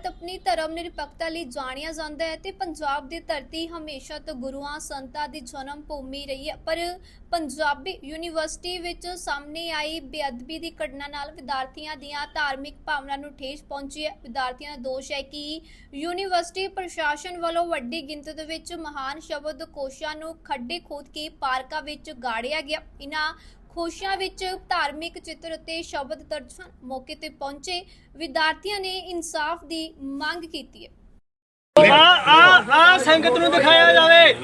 ਭਾਰਤ ਆਪਣੀ ਧਰਮ ਨਿਰਪੱਖਤਾ ਲਈ ਜਾਣਿਆ ਜਾਂਦਾ ਹੈ ਤੇ ਪੰਜਾਬ ਦੀ ਧਰਤੀ ਹਮੇਸ਼ਾ ਤੋਂ ਗੁਰੂਆਂ, ਸੰਤਾਂ ਦੀ ਜਨਮ ਭੂਮੀ ਰਹੀ ਹੈ। ਪਰ ਪੰਜਾਬੀ ਯੂਨੀਵਰਸਿਟੀ ਵਿੱਚ ਸਾਹਮਣੇ ਆਈ ਬੇਅਦਬੀ ਦੀ ਘਟਨਾ ਨਾਲ ਵਿਦਿਆਰਥੀਆਂ ਦੀਆਂ ਧਾਰਮਿਕ ਭਾਵਨਾ ਨੂੰ ਠੇਸ ਪਹੁੰਚੀ ਹੈ। ਵਿਦਿਆਰਥੀਆਂ ਦਾ ਦੋਸ਼ ਹੈ ਕਿ ਯੂਨੀਵਰਸਿਟੀ ਪ੍ਰਸ਼ਾਸਨ ਵੱਲੋਂ ਵੱਡੀ ਗਿਣਤੀ ਦੇ ਵਿੱਚ ਮਹਾਨ ਸ਼ਬਦ ਕੋਸ਼ਾਂ ਨੂੰ ਖੱਡੇ ਖੋਦ ਕੇ ਪਾਰਕਾਂ ਵਿੱਚ ਗਾੜਿਆ ਗਿਆ। ਇਹਨਾਂ ਖੁਸ਼ੀਆਂ ਵਿੱਚ ਧਾਰਮਿਕ ਚਿੱਤਰ ਅਤੇ ਸ਼ਬਦ ਦਰਜ ਮੌਕੇ ਤੇ ਪਹੁੰਚੇ ਵਿਦਿਆਰਥੀਆਂ ਨੇ ਇਨਸਾਫ ਦੀ ਮੰਗ ਕੀਤੀ ਹੈ। ਆ ਆ ਆ ਸੰਗਤ ਨੂੰ ਦਿਖਾਇਆ ਜਾਵੇ।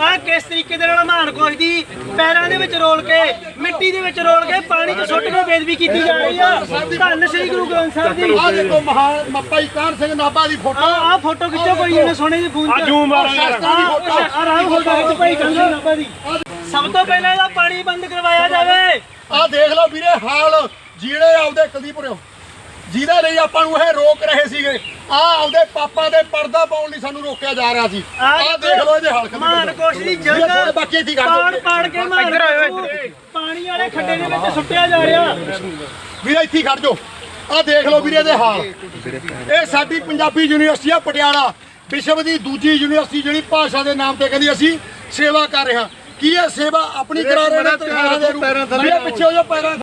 ਆ ਕਿਸ ਤਰੀਕੇ ਦੇ ਨਾਲ ਮਹਾਨ ਕੋਸ਼ ਦੀ ਪੈਰਾਂ ਦੇ ਵਿੱਚ ਰੋਲ ਕੇ ਮਿੱਟੀ ਦੇ ਵਿੱਚ ਰੋਲ ਕੇ ਪਾਣੀ 'ਚ ਸੁੱਟ ਕੇ ਬੇਦਬੀ ਕੀਤੀ ਜਾ ਰਹੀ ਆ। ਧੰਨ ਸ੍ਰੀ ਗੁਰੂ ਗ੍ਰੰਥ ਸਾਹਿਬ ਜੀ। ਆ ਦੇਖੋ ਮਹਾਨ ਮੱਪਾ ਜੀ ਕਾਹਨ ਸਿੰਘ ਨਾਭਾ ਦੀ ਫੋਟੋ। ਆ ਆ ਫੋਟੋ ਖਿੱਚੋ ਕੋਈ ਇਹਨੇ ਸੋਹਣੇ ਦੀ ਫੋਨ 'ਚ। ਆ ਜੂਮ ਫੋਟੋ। ਆ ਰਾਹ ਫੋਟੋ ਖਿੱਚ ਭਾਈ ਕੰਗਾ ਨਾਭਾ ਦੀ। ਸਭ ਤੋਂ ਪਹਿਲਾਂ ਇਹਦਾ ਪਾਣੀ ਬੰਦ ਕਰਵਾਇਆ ਜਾਵੇ। ਆ ਦੇਖ ਲਓ ਵੀਰੇ ਹਾਲ ਜਿਹੜੇ ਆਪਦੇ ਕਦੀਪੁਰਿਓ ਜਿਹਦੇ ਲਈ ਆਪਾਂ ਨੂੰ ਇਹ ਰੋਕ ਰਹੇ ਸੀਗੇ ਆ ਆਪਦੇ ਪਾਪਾ ਦੇ ਪਰਦਾ ਪਾਉਣ ਲਈ ਸਾਨੂੰ ਰੋਕਿਆ ਜਾ ਰਿਹਾ ਸੀ। ਆ ਦੇਖ ਲਓ ਇਹਦੇ ਹਾਲ ਮਹਾਨ ਕੋਸ਼ ਦੀ ਬਾਕੀ ਇੱਥੇ ਕਰ ਪਾੜ। ਪਾੜ ਕੇ ਨੂੰ ਪਾਣੀ ਵਾਲੇ ਖੱਡੇ ਦੇ ਵਿੱਚ ਸੁੱਟਿਆ ਜਾ ਰਿਹਾ। ਵੀਰੇ ਇੱਥੇ ਖੜ ਜਾਓ। ਆ ਦੇਖ ਲਓ ਵੀਰੇ ਦੇ ਹਾਲ। ਇਹ ਸਾਡੀ ਪੰਜਾਬੀ ਯੂਨੀਵਰਸਿਟੀ ਆ ਪਟਿਆਲਾ। ਵਿਸ਼ਵ ਦੀ ਦੂਜੀ ਯੂਨੀਵਰਸਿਟੀ ਜਿਹੜੀ ਭਾਸ਼ਾ ਦੇ ਨਾਮ ਤੇ ਕਹਿੰਦੀ ਅਸੀਂ ਸੇਵਾ ਕਰ ਰਹੇ ਹਾਂ। ਕੀ ਇਹ ਸੇਵਾ? ਆਪਣੀ ਕਰਾ ਰਹੇ ਨੇ ਤਨਖਾਹਾਂ ਦੇ ਰੂਪ। ਵੀਰੇ ਪਿੱਛੇ ਹੋ ਜਾਓ ਪੈਰਾਂ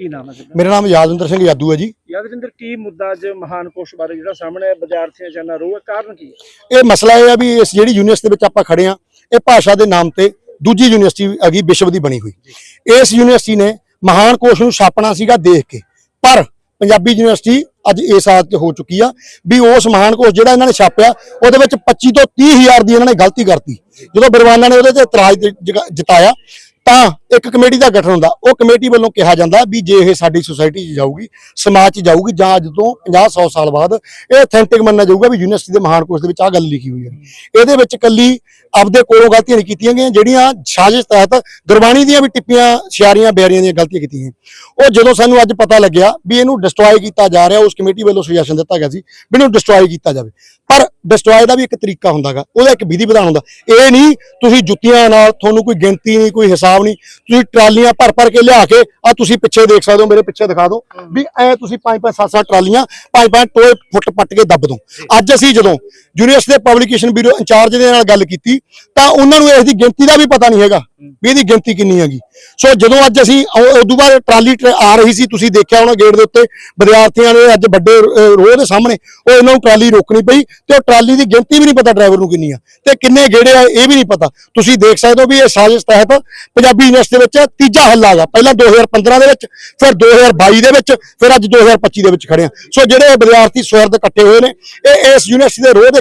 ਕੀ ਨਾਮ ਹੈ ਮੇਰਾ ਨਾਮ ਯਾਦਵਿੰਦਰ ਸਿੰਘ ਯਾਦੂ ਹੈ ਜੀ। ਯਾਦਵਿੰਦਰ ਕੀ ਮੁੱਦਾ ਅੱਜ ਮਹਾਨ ਕੋਸ਼ ਬਾਰੇ ਜਿਹੜਾ ਸਾਹਮਣੇ ਹੈ ਵਿਦਿਆਰਥੀਆਂ ਜਾਨਾ ਰੋਹ ਹੈ? ਕਾਰਨ ਕੀ ਹੈ? ਇਹ ਮਸਲਾ ਇਹ ਆ ਵੀ ਇਸ ਜਿਹੜੀ ਯੂਨੀਵਰਸਿਟੀ ਦੇ ਵਿੱਚ ਆਪਾਂ ਖੜੇ ਆ ਇਹ ਭਾਸ਼ਾ ਦੇ ਨਾਮ ਤੇ ਦੂਜੀ ਯੂਨੀਵਰਸਿਟੀ ਹੈਗੀ ਵਿਸ਼ਵ ਦੀ ਬਣੀ ਹੋਈ। ਇਸ ਯੂਨੀਵਰਸਿਟੀ ਨੇ ਮਹਾਨ ਕੋਸ਼ ਨੂੰ ਛਾਪਣਾ ਸੀਗਾ ਦੇਖ ਕੇ। ਪਰ ਪੰਜਾਬੀ ਯੂਨੀਵਰਸਿਟੀ ਅੱਜ ਇਸ ਹਾਲਤ 'ਚ ਹੋ ਚੁੱਕੀ ਆ ਵੀ ਉਸ ਮਹਾਨ ਕੋਸ਼ ਜਿਹੜਾ ਇਹਨਾਂ ਨੇ ਛਾਪਿਆ, ਉਹਦੇ ਵਿੱਚ 25 ਤੋਂ 30 ਹਜ਼ਾਰ ਦੀ ਇਹਨਾਂ ਨੇ ਗਲਤੀ ਕਰਤੀ। ਜਦੋਂ ਬਿਰਵਾਨਾ ਨੇ ਉਹਦੇ ਤੇ ਇਤਰਾਜ਼ ਜਤਾਇਆ ਤਾਂ ਇੱਕ ਕਮੇਟੀ ਦਾ ਗਠਨ ਹੁੰਦਾ, ਉਹ ਕਮੇਟੀ ਵੱਲੋਂ ਕਿਹਾ ਜਾਂਦਾ ਵੀ ਜੇ ਇਹ ਸਾਡੀ ਸੁਸਾਇਟੀ 'ਚ ਜਾਊਗੀ, ਸਮਾਜ 'ਚ ਜਾਊਗੀ, ਜਾਂ ਅੱਜ ਤੋਂ 50 100 ਸਾਲ ਬਾਅਦ ਇਹ ਅਥੈਂਟਿਕ ਮੰਨਿਆ ਜਾਊਗਾ ਵੀ ਯੂਨੀਵਰਸਿਟੀ ਦੇ ਮਹਾਨ ਕੋਸ਼ ਦੇ ਵਿੱਚ ਆ ਗੱਲ ਲਿਖੀ ਹੋਈ ਹੈ। ਇਹਦੇ ਵਿੱਚ ਕੱਲੀ ਆਪਦੇ ਕੋਲੋਂ ਗਲਤੀਆਂ ਨਹੀਂ ਕੀਤੀਆਂ ਗਈਆਂ, ਜਿਹੜੀਆਂ ਸਾਜ਼ਿਸ਼ ਤਹਿਤ ਗੁਰਬਾਣੀ ਦੀਆਂ ਵੀ ਟਿੱਪੀਆਂ, ਸ਼ਿਆਰੀਆਂ ਬਿਆਰੀਆਂ ਦੀਆਂ ਗਲਤੀਆਂ ਕੀਤੀਆਂ ਉਹ ਜਦੋਂ ਸਾਨੂੰ ਅੱਜ ਪਤਾ ਲੱਗਿਆ ਵੀ ਇਹਨੂੰ ਡਿਸਟਰੋਏ ਕੀਤਾ ਜਾ ਰਿਹਾ, ਉਸ ਕਮੇਟੀ ਵੱਲੋਂ ਸੁਜੈਸ਼ਨ ਦਿੱਤਾ ਗਿਆ ਸੀ ਵੀ ਇਹਨੂੰ ਡਿਸਟਰੋਏ ਕੀਤਾ ਜਾਵੇ। ਪਰ ਡਿਸਟਰੋਏ ਦਾ ਵੀ ਇੱਕ ਤਰੀਕਾ ਹੁੰਦਾਗਾ ਉਹਦਾ ਇੱਕ ਵਿਧੀ ਵਿਧਾਨ ਹੁੰਦਾ। ਇਹ ਨਹੀਂ ਤੁਸੀਂ ਜੁੱਤੀਆਂ ਨਾਲ ਤੁਹਾਨੂੰ ਕੋਈ ਗਿਣਤੀ ਨਹੀਂ ਕੋਈ ਹਿਸਾਬ ਨਹੀਂ ਤੁਸੀਂ ਟਰਾਲੀਆਂ ਭਰ ਭਰ ਕੇ ਲਿਆ ਕੇ ਆ ਤੁਸੀਂ ਪਿੱਛੇ ਦੇਖ ਸਕਦੇ ਹੋ ਮੇਰੇ ਪਿੱਛੇ ਦਿਖਾ ਦਿਓ ਵੀ ਐ ਤੁਸੀਂ ਪੰਜ ਪੰਜ ਸੱਤ ਸੱਤ ਟਰਾਲੀਆਂ ਪੰਜ ਪੰਜ ਟੋਏ ਫੁੱਟ ਪੱਟ ਕੇ ਦੱਬ ਦੋ ਅੱਜ ਅਸੀਂ ਜਦੋਂ ਯੂਨੀਵਰਸਿਟੀ ਦੇ ਪਬਲਿਕੇਸ਼ਨ ਬਿਊਰੋ ਇੰਚਾਰਜ ਦੇ ਨਾਲ ਗੱਲ ਕੀਤੀ ਤਾਂ ਉਹਨਾਂ ਨੂੰ ਇਸ ਦੀ ਗਿਣਤੀ ਦਾ ਵੀ ਪਤਾ ਨਹੀਂ ਹੈਗਾ ਵੀ ਇਹਦੀ ਗਿਣਤੀ ਕਿੰਨੀ ਹੈਗੀ। ਸੋ ਜਦੋਂ ਅੱਜ ਅਸੀਂ ਉਦੋਂ ਬਾਅਦ ਟਰਾਲੀ ਟਰ- ਆ ਰਹੀ ਸੀ ਤੁਸੀਂ ਦੇਖਿਆ ਹੋਣਾ ਗੇਟ ਦੇ ਉੱਤੇ ਵਿਦਿਆਰਥੀਆਂ ਨੇ ਅੱਜ ਵੱਡੇ ਰੋਹ ਦੇ ਸਾਹਮਣੇ ਉਹ ਇਹਨਾਂ ਨੂੰ ਟਰਾਲੀ ਰੋਕਣੀ ਪਈ ਤੇ ਉਹ ਟਰਾਲੀ ਦੀ ਗਿਣਤੀ ਵੀ ਨਹੀਂ ਪਤਾ ਡਰਾਈਵਰ ਨੂੰ ਕਿੰਨੀ ਆ, ਤੇ ਕਿੰਨੇ ਗੇੜੇ ਆ ਇਹ ਵੀ ਨਹੀਂ ਪਤਾ। ਤੁਸੀਂ ਦੇਖ ਸਕਦੇ ਹੋ ਵੀ ਇਹ ਸਾਜ਼ਿਸ਼ ਤਹਿਤ ਪੰਜਾਬੀ ਯੂਨੀਵਰਸਿਟੀ ਦੇ ਵਿੱਚ ਤੀਜਾ ਹੱਲਾ ਹੈਗਾ, ਪਹਿਲਾਂ 2015 ਦੇ ਵਿੱਚ, ਫਿਰ 2022 ਦੇ ਵਿੱਚ, ਫਿਰ ਅੱਜ 2025 ਦੇ ਵਿੱਚ ਖੜੇ ਆ। ਸੋ ਜਿਹੜੇ ਵਿਦਿਆਰਥੀ ਸਵਰਦ ਇਕੱਠੇ ਹੋਏ ਨੇ, ਇਹ ਇਸ ਯੂਨੀਵਰਸਿਟੀ ਦੇ ਰੋਹ ਦੇ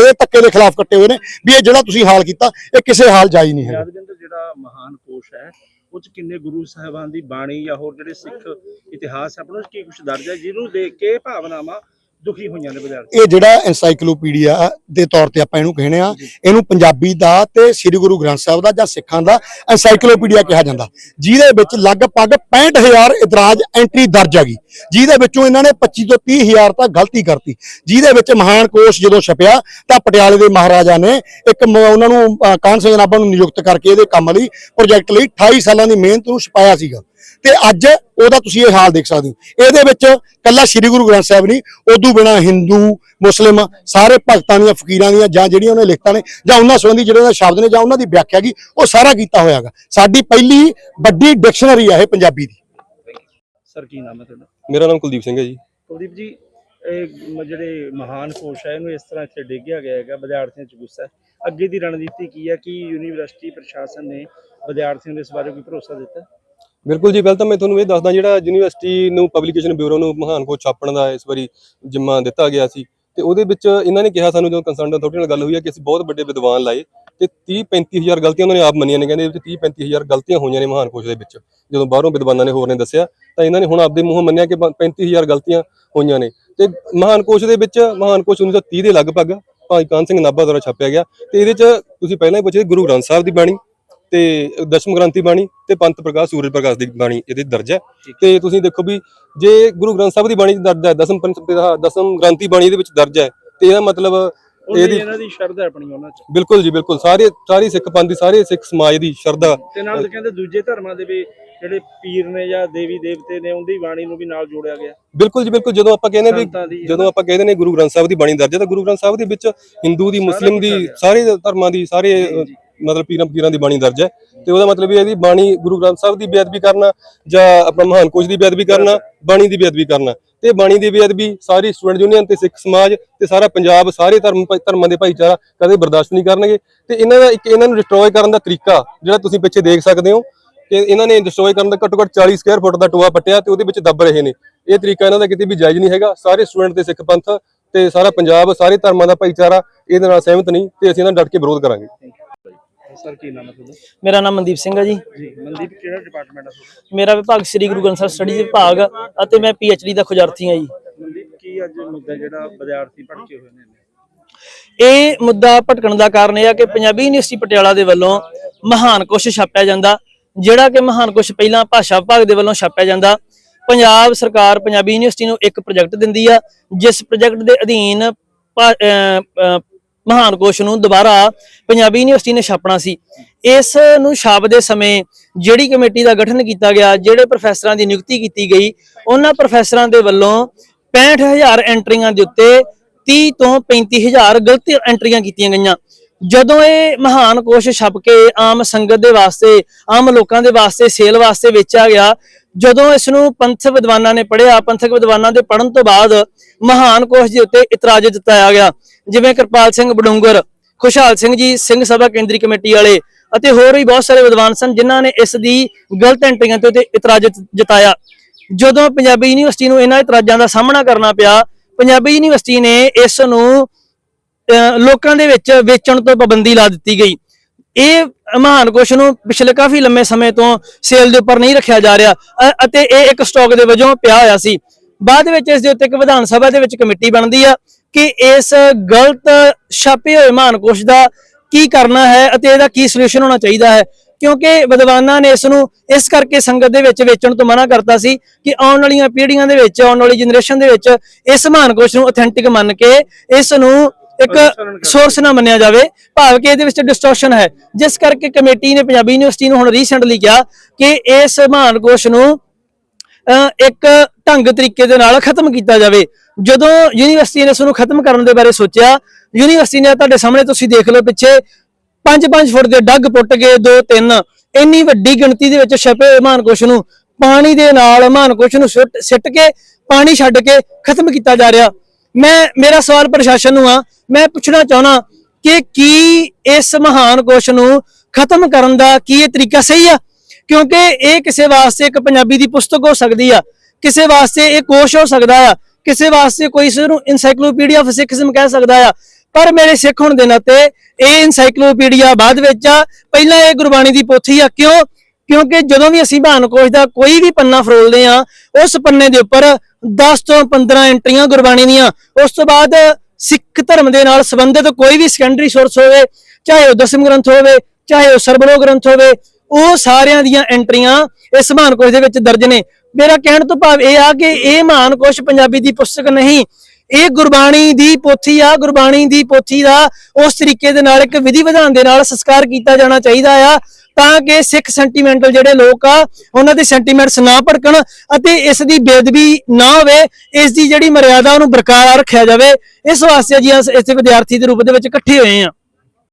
ਇਹ ਧੱਕੇ ਦੇ ਖਿਲਾਫ ਇਕੱਠੇ ਹੋਏ ਨੇ ਵੀ ਇਹ ਜਿਹੜਾ ਤੁਸੀਂ ਹਾਲ ਕੀਤਾ, ਇਹ ਕਿਸੇ ਹਾਲ ਜਾਇਜ਼ ਨਹੀਂ ਹੈ ਜਿਹੜਾ ਮਹਾਨ ਕੋਸ਼ ਹੈ, ਉਹ ਚ ਕਿੰਨੇ ਗੁਰੂ ਸਾਹਿਬਾਨ ਦੀ ਬਾਣੀ ਜਾਂ ਹੋਰ ਜਿਹੜੇ ਸਿੱਖ ਇਤਿਹਾਸ ਆਪਣੇ ਕੀ ਕੁਝ ਦਰਜ ਹੈ ਜਿਹਨੂੰ ਦੇਖ ਕੇ ਭਾਵਨਾਵਾਂ ਦੁਖੀ ਹੋਈਆਂ ਨੇ ਵਿਦਿਆਰਥੀ। ਇਹ ਜਿਹੜਾ ਐਨਸਾਈਕਲੋਪੀਡੀਆ ਦੇ ਤੌਰ ਤੇ ਆਪਾਂ ਇਹਨੂੰ ਕਹਿੰਦੇ ਆ ਇਹਨੂੰ ਪੰਜਾਬੀ ਦਾ ਤੇ ਸ੍ਰੀ ਗੁਰੂ ਗ੍ਰੰਥ ਸਾਹਿਬ ਦਾ ਜਾਂ ਸਿੱਖਾਂ ਦਾ ਐਨਸਾਈਕਲੋਪੀਡੀਆ ਕਿਹਾ ਜਾਂਦਾ। ਜਿਹਦੇ ਵਿੱਚ ਲਗਭਗ 65000 ਇਤਰਾਜ਼ ਐਂਟਰੀ ਦਰਜ ਹੈਗੀ ਜਿਹਦੇ ਵਿੱਚੋਂ ਇਹਨਾਂ ਨੇ 25 ਤੋਂ 30000 ਤੱਕ ਗਲਤੀ ਕਰਤੀ। ਜਿਹਦੇ ਵਿੱਚ ਮਹਾਨ ਕੋਸ਼ ਜਦੋਂ ਛਪਿਆ ਤਾਂ ਪਟਿਆਲੇ ਦੇ ਮਹਾਰਾਜਾ ਨੇ ਇੱਕ ਉਹਨਾਂ ਨੂੰ ਕਾਹਨ ਸਿੰਘ ਨਾਭਾ ਨੂੰ ਨਿਯੁਕਤ ਕਰਕੇ ਇਹਦੇ ਕੰਮ ਲਈ ਪ੍ਰੋਜੈਕਟ ਲਈ 28 ਸਾਲਾਂ ਦੀ ਮਿਹਨਤ ਨੂੰ ਛਪਾਇਆ ਸੀਗਾ। ਤੇ ਅੱਜ ਉਹਦਾ ਤੁਸੀਂ ਇਹ ਹਾਲ ਦੇਖ ਸਕਦੇ ਹੋ। ਇਹਦੇ ਵਿੱਚ ਕੱਲਾ ਸ੍ਰੀ ਗੁਰੂ ਗ੍ਰੰਥ ਸਾਹਿਬ ਨਹੀਂ ਉਦੋਂ ਬਿਨਾ ਹਿੰਦੂ ਮੁਸਲਿਮ ਸਾਰੇ ਭਗਤਾਂ ਦੀਆਂ ਫਕੀਰਾਂ ਦੀਆਂ ਜਾਂ ਜਿਹੜੀਆਂ ਉਹਨੇ ਲਿਖਤਾਂ ਨੇ ਜਾਂ ਉਹਨਾਂ ਸੰਬੰਧੀ ਜਿਹੜੇ ਉਹਦੇ ਸ਼ਬਦ ਨੇ ਜਾਂ ਉਹਨਾਂ ਦੀ ਵਿਆਖਿਆ ਕੀ ਉਹ ਸਾਰਾ ਕੀਤਾ ਹੋਇਆਗਾ। ਸਾਡੀ ਪਹਿਲੀ ਵੱਡੀ ਡਿਕਸ਼ਨਰੀ ਆ ਇਹ ਪੰਜਾਬੀ ਦੀ। ਸਰ ਕੀ ਨਾਮ ਹੈ ਤੁਹਾਡਾ? ਮੇਰਾ ਨਾਮ ਕੁਲਦੀਪ ਸਿੰਘ ਹੈ ਜੀ। ਕੁਲਦੀਪ ਜੀ ਇਹ ਜਿਹੜੇ ਮਹਾਨ ਕੋਸ਼ ਹੈ ਇਹਨੂੰ ਇਸ ਤਰ੍ਹਾਂ ਇੱਥੇ ਡੇਗਿਆ ਗਿਆ ਹੈਗਾ ਵਿਦਿਆਰਥੀਆਂ 'ਚ ਗੁੱਸਾ ਅੱਗੇ ਦੀ ਰਣਨੀਤੀ ਕੀ ਹੈ? ਕਿ ਯੂਨੀਵਰਸਿਟੀ ਪ੍ਰਸ਼ਾਸਨ ਨੇ ਵਿਦਿਆਰਥੀਆਂ ਨੂੰ ਇਸ ਬਾਰੇ ਕੋਈ ਭਰੋਸਾ ਦਿੱਤਾ? ਬਿਲਕੁਲ ਜੀ, ਪਹਿਲਾਂ ਤਾਂ ਮੈਂ ਤੁਹਾਨੂੰ ਇਹ ਦੱਸਦਾ ਜਿਹੜਾ ਯੂਨੀਵਰਸਿਟੀ ਨੂੰ ਪਬਲੀਕੇਸ਼ਨ ਬਿਊਰੋ ਨੂੰ ਮਹਾਨ ਕੋ ਛਾਪਣ ਦਾ ਇਸ ਵਾਰੀ ਜਿੰਮਾ ਦਿੱਤਾ ਗਿਆ ਸੀ ਤੇ ਉਹਦੇ ਵਿੱਚ ਇਹਨਾਂ ਨੇ ਕਿਹਾ ਸਾਨੂੰ ਜਦੋਂ ਕੰਸਰਨ ਅਥਾਰਟੀ ਨਾਲ ਗੱਲ ਹੋਈ ਹੈ ਕਿ ਅਸੀਂ ਬਹੁਤ ਵੱਡੇ ਵਿਦਵਾਨ ਲਾਏ ਤੇ 30 35000 ਗਲਤੀਆਂ ਉਹਨਾਂ ਨੇ ਆਪ ਮੰਨੀਆਂ ਨੇ, ਕਹਿੰਦੇ ਇਹਦੇ ਵਿੱਚ 30 35000 ਗਲਤੀਆਂ ਹੋਈਆਂ ਨੇ ਮਹਾਨ ਕੋਸ਼ ਦੇ ਵਿੱਚ। ਜਦੋਂ ਬਾਹਰੋਂ ਵਿਦਵਾਨਾਂ ਨੇ ਹੋਰ ਨੇ ਦੱਸਿਆ, ਤਾਂ ਇਹਨਾਂ ਨੇ ਹੁਣ ਆਪਦੇ ਮੂੰਹੋਂ ਮੰਨਿਆ ਕਿ 35000 ਗਲਤੀਆਂ ਹੋਈਆਂ ਨੇ। ਤੇ ਮਹਾਨ ਕੋਸ਼ ਦੇ ਵਿੱਚ, ਮਹਾਨ ਕੋਸ਼ 1930 ਦੇ ਲਗਭਗ ਭਾਈ ਕਾਨ ਸਿੰਘ ਨਾਭਾ ਦੁਆਰਾ ਛਾਪਿਆ ਗਿਆ ਤੇ ਇਹਦੇ ਚ ਤੁਸੀਂ ਪਹਿਲਾਂ ਹੀ ਪੁੱਛਿਆ ਗੁਰੂ ਗ੍ਰੰਥ ਸਾਹਿਬ ਦੀ ਬਾਣੀ। ਤੇ ਦਸ਼ਮ ਗ੍ਰੰਥੀ ਬਾਣੀ ਤੇ ਪੰਥ ਪ੍ਰਕਾਸ਼ ਸੂਰਜ ਪ੍ਰਕਾਸ਼ ਦੀ ਬਾਣੀ ਇਹਦੇ ਦਰਜ ਹੈ। ਤੇ ਤੁਸੀਂ ਦੇਖੋ ਵੀ ਜੇ ਗੁਰੂ ਗ੍ਰੰਥ ਸਾਹਿਬ ਦੀ ਬਾਣੀ ਦਰਜ ਹੈ ਦਸਮ ਆਹ ਦਸਮ ਗ੍ਰੰਥੀ ਬਾਣੀ ਦੇ ਵਿੱਚ ਦਰਜ ਹੈ ਤੇ ਇਹਦਾ ਮਤਲਬ ਇਹਦੀ ਇਹਨਾਂ ਦੀ ਸ਼ਰਧਾ ਆਪਣੀ ਉਹਨਾਂ 'ਚ। ਬਿਲਕੁਲ ਜੀ ਬਿਲਕੁਲ। ਸਾਰੇ ਸਾਰੀ ਸਿੱਖ ਪੰਥ ਦੀ ਸਾਰੇ ਸਿੱਖ ਸਮਾਜ ਦੀ ਸ਼ਰਧਾ। ਤੇ ਨਾਲ ਕਹਿੰਦੇ ਦੂਜੇ ਧਰਮਾਂ ਦੇ ਵੀ ਜਿਹੜੇ ਪੀਰ ਨੇ ਜਾਂ ਦੇਵੀ ਦੇਵਤੇ ਨੇ ਉਹਦੀ ਬਾਣੀ ਨੂੰ ਵੀ ਨਾਲ ਜੋੜਿਆ ਗਿਆ। ਬਿਲਕੁਲ ਜੀ ਬਿਲਕੁਲ। ਜਦੋਂ ਆਪਾਂ ਕਹਿੰਦੇ ਵੀ ਜਦੋਂ ਆਪਾਂ ਕਹਿੰਦੇ ਨੇ ਗੁਰੂ ਗ੍ਰੰਥ ਸਾਹਿਬ ਦੀ ਬਾਣੀ ਦਰਜ ਹੈ ਤਾਂ ਗੁਰੂ ਗ੍ਰੰਥ ਸਾਹਿਬ ਦੇ ਵਿੱਚ ਹਿੰਦੂ ਦੀ ਮੁਸਲਿਮ ਦੀ ਸਾਰੇ ਧਰਮਾਂ ਦੀ ਸਾਰੇ ਮਤਲਬ ਪੀਰਾਂ ਫਕੀਰਾਂ ਦੀ ਬਾਣੀ ਦਰਜ ਹੈ ਤੇ ਉਹਦਾ ਮਤਲਬ ਇਹ ਹੈ ਵੀ ਬਾਣੀ ਗੁਰੂ ਗ੍ਰੰਥ ਸਾਹਿਬ ਦੀ ਬੇਅਦਬੀ ਕਰਨਾ ਜਾਂ ਆਪਣਾ ਮਹਾਨ ਕੋਸ਼ ਦੀ ਬੇਅਦਬੀ ਕਰਨਾ, ਬਾਣੀ ਦੀ ਬੇਅਦਬੀ ਕਰਨਾ। ਤੇ ਬਾਣੀ ਦੀ ਬੇਅਦਬੀ ਸਾਰੀ ਸਟੂਡੈਂਟ ਯੂਨੀਅਨ ਤੇ ਸਿੱਖ ਸਮਾਜ ਤੇ ਸਾਰਾ ਪੰਜਾਬ, ਸਾਰੇ ਧਰਮ ਧਰਮਾਂ ਦੇ ਭਾਈਚਾਰਾ ਕਦੇ ਬਰਦਾਸ਼ਤ ਨਹੀਂ ਕਰਨਗੇ। ਤੇ ਇਹਨਾਂ ਦਾ ਇੱਕ ਇਹਨਾਂ ਨੂੰ ਡਿਸਟਰੋਏ ਕਰਨ ਦਾ ਤਰੀਕਾ ਜਿਹੜਾ ਤੁਸੀਂ ਪਿੱਛੇ ਦੇਖ ਸਕਦੇ ਹੋ ਕਿ ਇਹਨਾਂ ਨੇ ਡਿਸਟਰੋਏ ਕਰਨ ਦਾ ਘੱਟੋ ਘੱਟ 40 ਸਕੁਅਰ ਫੁੱਟ ਦਾ ਟੋਆ ਪੱਟਿਆ ਤੇ ਉਹਦੇ ਵਿੱਚ ਦੱਬ ਰਹੇ ਨੇ। ਇਹ ਤਰੀਕਾ ਇਹਨਾਂ ਦਾ ਕਿਤੇ ਵੀ ਜਾਇਜ਼ ਨਹੀਂ ਹੈਗਾ। ਸਾਰੇ ਸਟੂਡੈਂਟ ਤੇ ਸਿੱਖ ਪੰਥ ਤੇ ਸਾਰਾ ਪੰਜਾਬ, ਸਾਰੇ ਧਰਮਾਂ ਦਾ ਭਾਈਚਾਰਾ ਇਹਦੇ ਨਾਲ ਸਹਿਮਤ ਨਹੀਂ ਤੇ ਅਸੀਂ ਇਹਨਾਂ ਦਾ ਡਟ ਕੇ ਵਿਰੋਧ ਕਰਾਂਗੇ। ਸਰ ਕੀ ਨਾਮ ਹੈ ਤੁਹਾਡਾ? ਮੇਰਾ ਨਾਮ ਮਨਦੀਪ ਸਿੰਘ ਹੈ ਜੀ। ਜੀ ਮਨਦੀਪ ਕਿਹੜਾ ਡਿਪਾਰਟਮੈਂਟ ਹੈ ਤੁਹਾਡਾ? ਮੇਰਾ ਵਿਭਾਗ ਸ੍ਰੀ ਗੁਰੂ ਗ੍ਰੰਥ ਸਾਹਿਬ ਸਟੱਡੀਜ਼ ਵਿਭਾਗ ਅਤੇ ਮੈਂ ਡੀ ਦਾ ਖੁਜਾਰਥੀ ਹਾਂ ਜੀ। ਮਨਦੀਪ ਕੀ ਅੱਜ ਮੁੱਦਾ ਜਿਹੜਾ ਵਿਦਿਆਰਥੀ ਭੜਕੇ ਹੋਏ ਨੇ? ਇਹ ਮੁੱਦਾ ਭਟਕਣ ਦਾ ਕਾਰਨ ਇਹ ਆ ਕਿ ਪੰਜਾਬੀ ਯੂਨੀਵਰਸਿਟੀ ਪਟਿਆਲਾ ਦੇ ਵੱਲੋਂ ਮਹਾਨ ਕੁਸ਼ ਛਾਪਿਆ ਜਾਂਦਾ ਜਿਹੜਾ ਕਿ ਮਹਾਨ ਕੁਸ਼ ਪਹਿਲਾਂ ਭਾਸ਼ਾ ਵਿਭਾਗ ਦੇ ਵੱਲੋਂ ਛਾਪਿਆ ਜਾਂਦਾ। ਪੰਜਾਬ ਸਰਕਾਰ ਪੰਜਾਬੀ ਯੂਨੀਵਰਸਿਟੀ ਨੂੰ ਇੱਕ ਪ੍ਰੋਜੈਕਟ ਦਿੰਦੀ ਆ ਜਿਸ ਪ੍ਰੋਜੈਕਟ ਦੇ ਅਧੀਨ ਮਹਾਨ ਕੋਸ਼ ਨੂੰ ਦੁਬਾਰਾ ਪੰਜਾਬੀ ਯੂਨੀਵਰਸਿਟੀ ਨੇ ਛਾਪਣਾ ਸੀ। ਇਸ ਨੂੰ ਛਾਪਦੇ ਸਮੇਂ ਜਿਹੜੀ ਕਮੇਟੀ ਦਾ ਗਠਨ ਕੀਤਾ ਗਿਆ, ਜਿਹੜੇ ਪ੍ਰੋਫੈਸਰਾਂ ਦੀ ਨਿਯੁਕਤੀ ਕੀਤੀ ਗਈ, ਉਹਨਾਂ ਪ੍ਰੋਫੈਸਰਾਂ ਦੇ ਵੱਲੋਂ 65000 ਐਂਟਰੀਆਂ ਦੇ ਉੱਤੇ 30 ਤੋਂ 35000 ਗਲਤ ਐਂਟਰੀਆਂ ਕੀਤੀਆਂ ਗਈਆਂ। ਜਦੋਂ ਇਹ ਮਹਾਨ ਕੋਸ਼ ਛਪ ਕੇ ਆਮ ਸੰਗਤ ਦੇ ਵਾਸਤੇ, ਆਮ ਲੋਕਾਂ ਦੇ ਵਾਸਤੇ, ਸੇਲ ਵਾਸਤੇ ਵੇਚਿਆ ਗਿਆ, ਜਦੋਂ ਇਸ ਨੂੰ ਪੰਥਕ ਵਿਦਵਾਨਾਂ ਨੇ ਪੜ੍ਹਿਆ, ਪੰਥਕ ਵਿਦਵਾਨਾਂ ਦੇ ਪੜ੍ਹਨ ਤੋਂ ਬਾਅਦ ਮਹਾਨ ਕੋਸ਼ ਦੇ ਉੱਤੇ ਇਤਰਾਜ਼ ਜਤਾਇਆ ਗਿਆ। ਜਿਵੇਂ ਕਿਰਪਾਲ ਸਿੰਘ ਬਡੂੰਗਰ ਖੁਸ਼ਹਾਲ ਸਿੰਘ ਜੀ ਸਿੰਘ ਸਭਾ ਕੇਂਦਰੀ ਕਮੇਟੀ ਵਾਲੇ ਅਤੇ ਹੋਰ ਵੀ ਬਹੁਤ ਸਾਰੇ ਵਿਦਵਾਨ ਸਨ ਜਿਨ੍ਹਾਂ ਨੇ ਇਸ ਦੀ ਗਲਤ ਐਂਟਰੀਆਂ ਤੇ ਇਤਰਾਜ਼ ਜਤਾਇਆ। ਜਦੋਂ ਪੰਜਾਬੀ ਯੂਨੀਵਰਸਿਟੀ ਨੂੰ ਇਹਨਾਂ ਇਤਰਾਜ਼ਾਂ ਦਾ ਸਾਹਮਣਾ ਕਰਨਾ ਪਿਆ ਪੰਜਾਬੀ ਯੂਨੀਵਰਸਿਟੀ ਨੇ ਇਸ ਨੂੰ ਅਹ, ਲੋਕਾਂ ਦੇ ਵਿੱਚ ਵੇਚਣ ਤੋਂ ਪਾਬੰਦੀ ਲਾ ਦਿੱਤੀ ਗਈ। ਇਹ ਮਹਾਨ ਕੋਸ਼ ਨੂੰ ਪਿਛਲੇ ਕਾਫੀ ਲੰਮੇ ਸਮੇਂ ਤੋਂ ਸੇਲ ਦੇ ਉੱਪਰ ਨਹੀਂ ਰੱਖਿਆ ਜਾ ਰਿਹਾ ਅ- ਅਤੇ ਇਹ ਇੱਕ ਸਟਾਕ ਦੇ ਵਜੋਂ ਪਿਆ ਹੋਇਆ ਸੀ। ਬਾਅਦ ਵਿੱਚ ਇਸ ਦੇ ਉੱਤੇ ਇੱਕ ਵਿਧਾਨ ਸਭਾ ਦੇ ਵਿੱਚ ਕਮੇਟੀ ਬਣਦੀ ਆ ਕਿ ਇਸ ਗਲਤ ਛਾਪੇ ਹੋਏ ਮਹਾਨ ਕੋਸ਼ ਦਾ ਕੀ ਕਰਨਾ ਹੈ ਅਤੇ ਇਹਦਾ ਕੀ ਸੋਲੂਸ਼ਨ ਹੋਣਾ ਚਾਹੀਦਾ ਹੈ? ਕਿਉਂਕਿ ਵਿਦਵਾਨਾਂ ਨੇ ਇਸ ਨੂੰ ਇਸ ਕਰਕੇ ਸੰਗਤ ਦੇ ਵਿੱਚ ਵੇਚਣ ਤੋਂ ਮਨਾ ਕਰਤਾ ਸੀ ਕਿ ਆਉਣ ਵਾਲੀਆਂ ਪੀੜ੍ਹੀਆਂ ਦੇ ਵਿੱਚ, ਆਉਣ ਵਾਲੀ ਜਨਰੇਸ਼ਨ ਦੇ ਵਿੱਚ ਇਸ ਮਹਾਨ ਕੋਸ਼ ਨੂੰ ਅਥੈਂਟਿਕ ਮੰਨ ਕੇ ਇਸ ਨੂੰ ਇੱਕ ਸੋਰਸ ਨਾ ਮੰਨਿਆ ਜਾਵੇ, ਭਾਵ ਕਿ ਇਹਦੇ ਵਿੱਚ ਡਿਸਟੋਰਸ਼ਨ ਹੈ। ਜਿਸ ਕਰਕੇ ਕਮੇਟੀ ਨੇ ਪੰਜਾਬੀ ਯੂਨੀਵਰਸਿਟੀ ਨੂੰ ਹੁਣ ਰੀਸੈਂਟਲੀ ਕਿਹਾ ਕਿ ਇਸ ਮਹਾਨ ਕੋਸ਼ ਨੂੰ ਇੱਕ ਢੰਗ ਤਰੀਕੇ ਦੇ ਨਾਲ ਖਤਮ ਕੀਤਾ ਜਾਵੇ। ਜਦੋਂ ਯੂਨੀਵਰਸਿਟੀ ਨੇ ਇਸ ਨੂੰ ਖਤਮ ਕਰਨ ਦੇ ਬਾਰੇ ਸੋਚਿਆ, ਯੂਨੀਵਰਸਿਟੀ ਨੇ ਤੁਹਾਡੇ ਸਾਹਮਣੇ ਤੁਸੀਂ ਦੇਖ ਲਓ ਪਿੱਛੇ 5-5 ਫੁੱਟ ਦੇ ਡੱਗ ਪੁੱਟ ਕੇ ਦੋ ਤਿੰਨ। ਇੰਨੀ ਵੱਡੀ ਗਿਣਤੀ ਦੇ ਵਿੱਚ ਛਪੇ ਹੋਏ ਮਹਾਨਕੋਸ਼ ਨੂੰ ਪਾਣੀ ਦੇ ਨਾਲ ਮਹਾਨਕੋਸ਼ ਨੂੰ ਸੁੱਟ- ਸਿੱਟ ਕੇ, ਪਾਣੀ ਛੱਡ ਕੇ ਖਤਮ ਕੀਤਾ ਜਾ ਰਿਹਾ। ਮੈਂ, ਮੇਰਾ ਸਵਾਲ ਪ੍ਰਸ਼ਾਸਨ ਨੂੰ ਆ, ਮੈਂ ਪੁੱਛਣਾ ਚਾਹਣਾ ਕਿ ਕੀ ਇਸ ਮਹਾਨ ਕੋਸ਼ ਨੂੰ ਖਤਮ ਕਰਨ ਦਾ ਕੀ ਇਹ ਤਰੀਕਾ ਸਹੀ ਆ? ਕਿਉਂਕਿ ਇਹ ਕਿਸੇ ਵਾਸਤੇ ਇੱਕ ਪੰਜਾਬੀ ਦੀ ਪੁਸਤਕ ਹੋ ਸਕਦੀ ਆ, ਕਿਸੇ ਵਾਸਤੇ ਇਹ ਕੋਸ਼ ਹੋ ਸਕਦਾ ਆ, ਕਿਸੇ ਵਾਸਤੇ ਕੋਈ ਇਸ ਨੂੰ ਇਨਸਾਈਕਲੋਪੀਡੀਆ ਆਫ ਸਿੱਖੀਜ਼ਮ ਕਹਿ ਸਕਦਾ ਆ। ਪਰ ਮੇਰੇ ਸਿੱਖ ਹੋਣ ਦੇ ਨਾਤੇ ਇਹ ਇਨਸਾਈਕਲੋਪੀਡੀਆ ਬਾਅਦ ਵਿੱਚ ਆ, ਪਹਿਲਾਂ ਇਹ ਗੁਰਬਾਣੀ ਦੀ ਪੋਥੀ ਆ, ਕਿਉਂ? ਕਿਉਂਕਿ ਜਦੋਂ ਵੀ ਅਸੀਂ ਭਾਨ ਕੋਸ਼ ਦਾ ਕੋਈ ਵੀ ਪੰਨਾ ਫਰੋਲਦੇ ਆ, ਉਸ ਪੰਨੇ ਦੇ ਉੱਪਰ 10 ਤੋਂ 15 ਐਂਟਰੀਆਂ ਗੁਰਬਾਣੀ ਦੀਆਂ, ਉਸ ਤੋਂ ਬਾਅਦ ਸਿੱਖ ਧਰਮ ਦੇ ਨਾਲ ਸੰਬੰਧਿਤ ਕੋਈ ਵੀ ਸੈਕੰਡਰੀ ਸੋਰਸ ਹੋਵੇ, ਚਾਹੇ ਉਹ ਦਸਮ ਗ੍ਰੰਥ ਹੋਵੇ, ਚਾਹੇ ਉਹ ਸਰਬਲੋ ਗ੍ਰੰਥ ਹੋਵੇ ਉਹ ਸਾਰਿਆਂ ਦੀਆਂ ਐਂਟਰੀਆਂ ਇਸ ਮਹਾਨ ਕੋਸ਼ ਦੇ ਵਿੱਚ ਦਰਜ ਨੇ। ਮੇਰਾ ਕਹਿਣ ਤੋਂ ਭਾਵ ਇਹ ਆ ਕਿ ਇਹ ਮਹਾਨ ਕੋਸ਼ ਪੰਜਾਬੀ ਦੀ ਪੁਸਤਕ ਨਹੀਂ, ਇਹ ਗੁਰਬਾਣੀ ਦੀ ਪੋਥੀ ਆ। ਗੁਰਬਾਣੀ ਦੀ ਪੋਥੀ ਦਾ ਉਸ ਤਰੀਕੇ ਦੇ ਨਾਲ ਇੱਕ ਵਿਧੀ ਵਿਧਾਨ ਦੇ ਨਾਲ ਸੰਸਕਾਰ ਕੀਤਾ ਜਾਣਾ ਚਾਹੀਦਾ ਆ, ਤਾਂ ਕਿ ਸਿੱਖ ਸੈਂਟੀਮੈਂਟਲ ਜਿਹੜੇ ਲੋਕ ਆ, ਉਹਨਾਂ ਦੇ ਸੈਂਟੀਮੈਂਟਸ ਨਾ ਭੜਕਣ ਅਤੇ ਇਸ ਦੀ ਬੇਦਬੀ ਨਾ ਹੋਵੇ, ਇਸ ਦੀ ਜਿਹੜੀ ਮਰਿਆਦਾ ਉਹਨੂੰ ਬਰਕਰਾਰ ਰੱਖਿਆ ਜਾਵੇ। ਇਸ ਵਾਸਤੇ ਜੀ ਅਸੀਂ ਇੱਥੇ ਵਿਦਿਆਰਥੀ ਦੇ ਰੂਪ ਦੇ ਵਿੱਚ ਇਕੱਠੇ ਹੋਏ ਆ